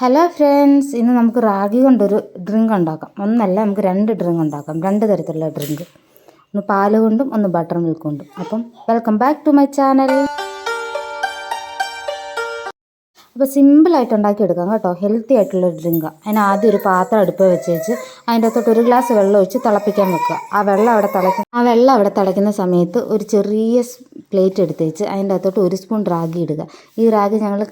Hello friends ഇന്ന് നമുക്ക് റാഗി കൊണ്ടൊരു ഡ്രിങ്ക് ഉണ്ടാക്കാം. ഒന്നല്ല നമുക്ക് രണ്ട് ഡ്രിങ്ക് ഉണ്ടാക്കാം. രണ്ട് തരത്തിലുള്ള ഡ്രിങ്ക് ഒന്ന് പാൽ കൊണ്ടും ഒന്ന് ബട്ടർ മിൽക്ക് കൊണ്ടും appam welcome back to my channel അപ്പോൾ സിമ്പിളായിട്ട് ഉണ്ടാക്കിയെടുക്കാം കേട്ടോ. ഹെൽത്തി ആയിട്ടുള്ള ഡ്രിങ്കാണ് അതിന് ആദ്യം ഒരു പാത്രം അടുപ്പ് വെച്ച് വെച്ച് അതിന്റെ അകത്തോട്ട് ഒരു ഗ്ലാസ് വെള്ളം ഒഴിച്ച് തിളപ്പിക്കാൻ വെക്കുക. ആ വെള്ളം അവിടെ തിളയ്ക്കുന്ന ആ വെള്ളം അവിടെ തിളയ്ക്കുന്ന സമയത്ത് ഒരു ചെറിയ പ്ലേറ്റ് എടുത്ത് വെച്ച് അതിന്റെ അകത്തോട്ട് ഒരു സ്പൂൺ റാഗി ഇടുക. ഈ റാഗി ഞങ്ങൾ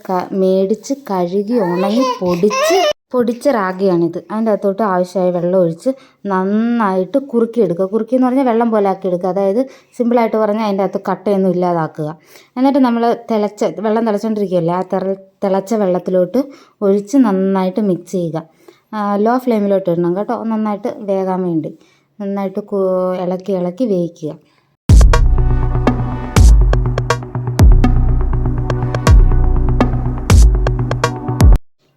മേടിച്ച് കഴുകി ഉണങ്ങി പൊടിച്ച് പൊടിച്ച റാഗിയാണിത്. അതിന്റെ അകത്തോട്ട് ആവശ്യമായ വെള്ളം ഒഴിച്ച് നന്നായിട്ട് കുറുക്കിയെടുക്കുക. കുറുക്കി എന്ന് പറഞ്ഞാൽ വെള്ളം പോലെ ആക്കി എടുക്കുക. അതായത് സിമ്പിളായിട്ട് പറഞ്ഞാൽ അതിന്റെ അകത്ത് കട്ടയൊന്നും ഇല്ലാതാക്കുക. എന്നിട്ട് നമ്മൾ തിളച്ച വെള്ളം തിളച്ചുകൊണ്ടിരിക്കുകയല്ലേ ആ തിള തിളച്ച വെള്ളത്തിലോട്ട് ഒഴിച്ച് നന്നായിട്ട് മിക്സ് ചെയ്യുക. ലോ ഫ്ലെയിമിലോട്ട് ഇടണം കേട്ടോ. നന്നായിട്ട് വേകാൻ വേണ്ടി. നന്നായിട്ട് ഇളക്കി ഇളക്കി വേവിക്കുക.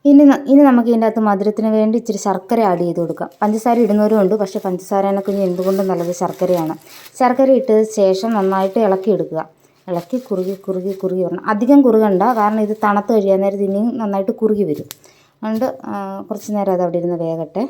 ഇനി ഇനി നമുക്ക് ഇതിന്റെ അകത്ത് മധുരത്തിന് വേണ്ടി ഇച്ചിരി ശർക്കര ആഡ് ചെയ്ത് കൊടുക്കാം. പഞ്ചസാര ഇടുന്നവരും ഉണ്ട് പക്ഷേ പഞ്ചസാരനൊക്കെ കുഞ്ഞ് എന്തുകൊണ്ടും നല്ലത് ശർക്കരയാണ്? ശർക്കര ഇട്ടത് ശേഷം നന്നായിട്ട് ഇളക്കി എടുക്കുക. ഇളക്കി കുറുകി കുറുകി കുറുകി വരണം. അധികം കുറുകണ്ട കാരണം ഇത് തണുത്ത് കഴിയാൻ നേരത്ത് ഇനിയും നന്നായിട്ട് കുറുകി വരും. അതുകൊണ്ട് കുറച്ച് നേരം അത് അവിടെ ഇരുന്ന് വേകട്ടെ.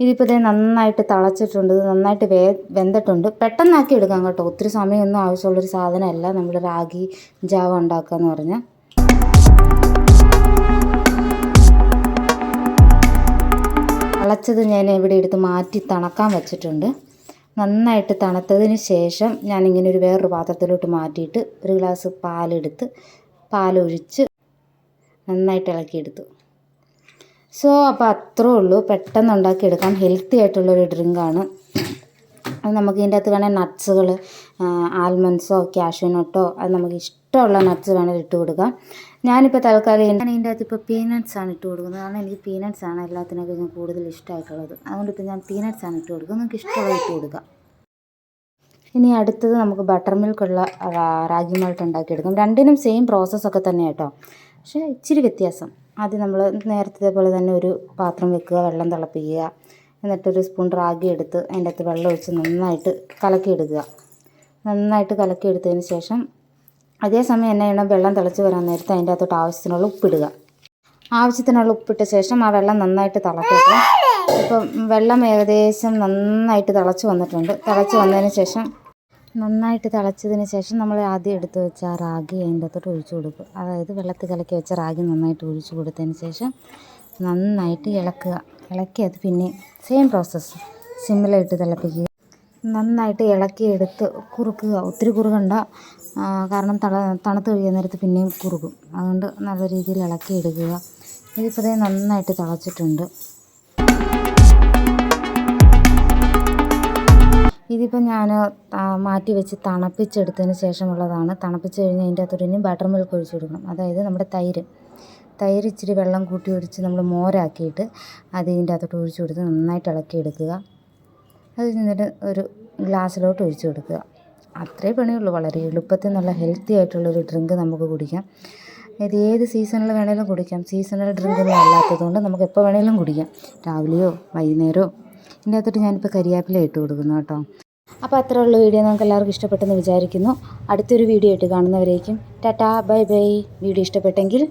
ഇതിപ്പോൾ ഇതേ നന്നായിട്ട് തിളച്ചിട്ടുണ്ട് ഇത് നന്നായിട്ട് വേ വെന്തിട്ടുണ്ട്. പെട്ടെന്നാക്കി എടുക്കാം കേട്ടോ. ഒത്തിരി സമയമൊന്നും ആവശ്യമുള്ളൊരു സാധനമല്ല. നമ്മൾ റാഗി ജാവ ഉണ്ടാക്കുക എന്ന് പറഞ്ഞാൽ തിളച്ചത് ഞാൻ ഇവിടെ എടുത്ത് മാറ്റി തണക്കാൻ വെച്ചിട്ടുണ്ട്. നന്നായിട്ട് തണുത്തതിന് ശേഷം ഞാനിങ്ങനെ ഒരു വേറൊരു പാത്രത്തിലോട്ട് മാറ്റിയിട്ട് ഒരു ഗ്ലാസ് പാലെടുത്ത് പാലൊഴിച്ച് നന്നായിട്ട് ഇളക്കിയെടുത്തു. സോ അപ്പോൾ അത്രേ ഉള്ളൂ. പെട്ടെന്ന് ഉണ്ടാക്കിയെടുക്കാം ഹെൽത്തി ആയിട്ടുള്ളൊരു ഡ്രിങ്കാണ് അത് നമുക്ക് ഇതിന്റെ അകത്ത് വേണേൽ നട്ട്സുകൾ ആൽമണ്ട്സോ ക്യാഷ്യൂനട്ടോ അത് നമുക്ക് ഇഷ്ടമുള്ള നട്ട്സ് വേണേൽ ഇട്ട് കൊടുക്കാം. ഞാനിപ്പോൾ തൽക്കാലം ഞാൻ ഇതിന്റെ അകത്ത് ഇപ്പോൾ പീനട്സ് ആണ് ഇട്ട് കൊടുക്കുന്നത്. കാരണം എനിക്ക് പീനട്സ് ആണ് എല്ലാത്തിനൊക്കെ കൂടുതൽ ഇഷ്ടമായിട്ടുള്ളത് അതുകൊണ്ട് ഇപ്പോൾ ഞാൻ പീനട്സ് ആണ് ഇട്ട് കൊടുക്കുക നിങ്ങൾക്ക് ഇഷ്ടമുള്ള ഇട്ട് കൊടുക്കാം. ഇനി അടുത്തത് നമുക്ക് ബട്ടർ മിൽക്കുള്ള റാഗി മാൾട്ട് ഉണ്ടാക്കിയെടുക്കാം. രണ്ടിനും സെയിം പ്രോസസ്സൊക്കെ തന്നെ കേട്ടോ പക്ഷേ ഇച്ചിരി വ്യത്യാസം. ആദ്യം നമ്മൾ നേരത്തെ പോലെ തന്നെ ഒരു പാത്രം വെക്കുക വെള്ളം തിളപ്പിക്കുക എന്നിട്ടൊരു സ്പൂൺ റാഗി എടുത്ത് അതിന്റെ അകത്ത് വെള്ളം ഒഴിച്ച് നന്നായിട്ട് കലക്കിയെടുക്കുക. നന്നായിട്ട് കലക്കിയെടുത്തതിന് ശേഷം അതേസമയം എന്നെ ചെയ്യണം? വെള്ളം തിളച്ച് വരാൻ നേരത്തെ അതിന്റെ അകത്തോട്ട് ആവശ്യത്തിനുള്ള ഉപ്പിടുക ആവശ്യത്തിനുള്ള ഉപ്പിട്ട ശേഷം ആ വെള്ളം നന്നായിട്ട് തിളക്കട്ടെ ഇപ്പം വെള്ളം ഏകദേശം നന്നായിട്ട് തിളച്ച് വന്നിട്ടുണ്ട്. തിളച്ച് വന്നതിന് ശേഷം നന്നായിട്ട് തിളച്ചതിന് ശേഷം നമ്മൾ ആദ്യം എടുത്ത് വെച്ച ആ റാഗി അതിന്റെ അകത്തോട്ട് ഒഴിച്ചു കൊടുക്കുക. അതായത് വെള്ളത്തിൽ കലക്കി വെച്ച റാഗി നന്നായിട്ട് ഒഴിച്ചു കൊടുത്തതിന് ശേഷം നന്നായിട്ട് ഇളക്കുക. ഇളക്കി അത് പിന്നെ സെയിം പ്രോസസ്സ് സിമ്മിലായിട്ട് തിളപ്പിക്കുക. നന്നായിട്ട് ഇളക്കിയെടുത്ത് കുറുക്കുക. ഒത്തിരി കുറുകണ്ട. കാരണം തള തണുത്ത് കഴിയാൻ നേരത്ത് പിന്നെയും കുറുകും. അതുകൊണ്ട് നല്ല രീതിയിൽ ഇളക്കി ഇളക്കിയെടുക്കുക ഇതിപ്പോൾ നന്നായിട്ട് തിളച്ചിട്ടുണ്ട്. ഇതിപ്പോൾ ഞാൻ മാറ്റി വെച്ച് തണുപ്പിച്ചെടുത്തതിന് ശേഷമുള്ളതാണ്. തണുപ്പിച്ച് കഴിഞ്ഞ് അതിന്റെ അകത്തോട്ട് ഇനി ബട്ടർ മിൽക്ക് ഒഴിച്ചു കൊടുക്കണം. അതായത് നമ്മുടെ തൈര്. തൈര് ഇച്ചിരി വെള്ളം കൂട്ടി ഒഴിച്ച് നമ്മൾ മോരാക്കിയിട്ട് അത് ഇതിന്റെ അകത്തോട്ട് ഒഴിച്ച് കൊടുത്ത് നന്നായിട്ട് ഇളക്കിയെടുക്കുക. അത് എന്നിട്ട് ഒരു ഗ്ലാസ്സിലോട്ട് ഒഴിച്ച് കൊടുക്കുക. അത്രേ പണിയുള്ളൂ. വളരെ എളുപ്പത്തിൽ നല്ല ഹെൽത്തി ആയിട്ടുള്ളൊരു ഡ്രിങ്ക് നമുക്ക് കുടിക്കാം. ഇത് ഏത് സീസണിൽ വേണേലും കുടിക്കാം. സീസണൽ ഡ്രിങ്ക് ഒന്നും അല്ലാത്തതുകൊണ്ട് നമുക്ക് എപ്പോൾ വേണേലും കുടിക്കാം. രാവിലെയോ വൈകുന്നേരമോ? ഇതിന്റെ അകത്തോട്ട് ഞാനിപ്പോൾ കരിയാപ്പില ഇട്ട് കൊടുക്കുന്നു കേട്ടോ. അപ്പോൾ ഉള്ള വീഡിയോ നമുക്ക് എല്ലാവർക്കും ഇഷ്ടപ്പെട്ടെന്ന് വിചാരിക്കുന്നു. അടുത്തൊരു വീഡിയോ ആയിട്ട് കാണുന്നവരേക്കും. Tata bye bye. വീഡിയോ ഇഷ്ടപ്പെട്ടെങ്കിൽ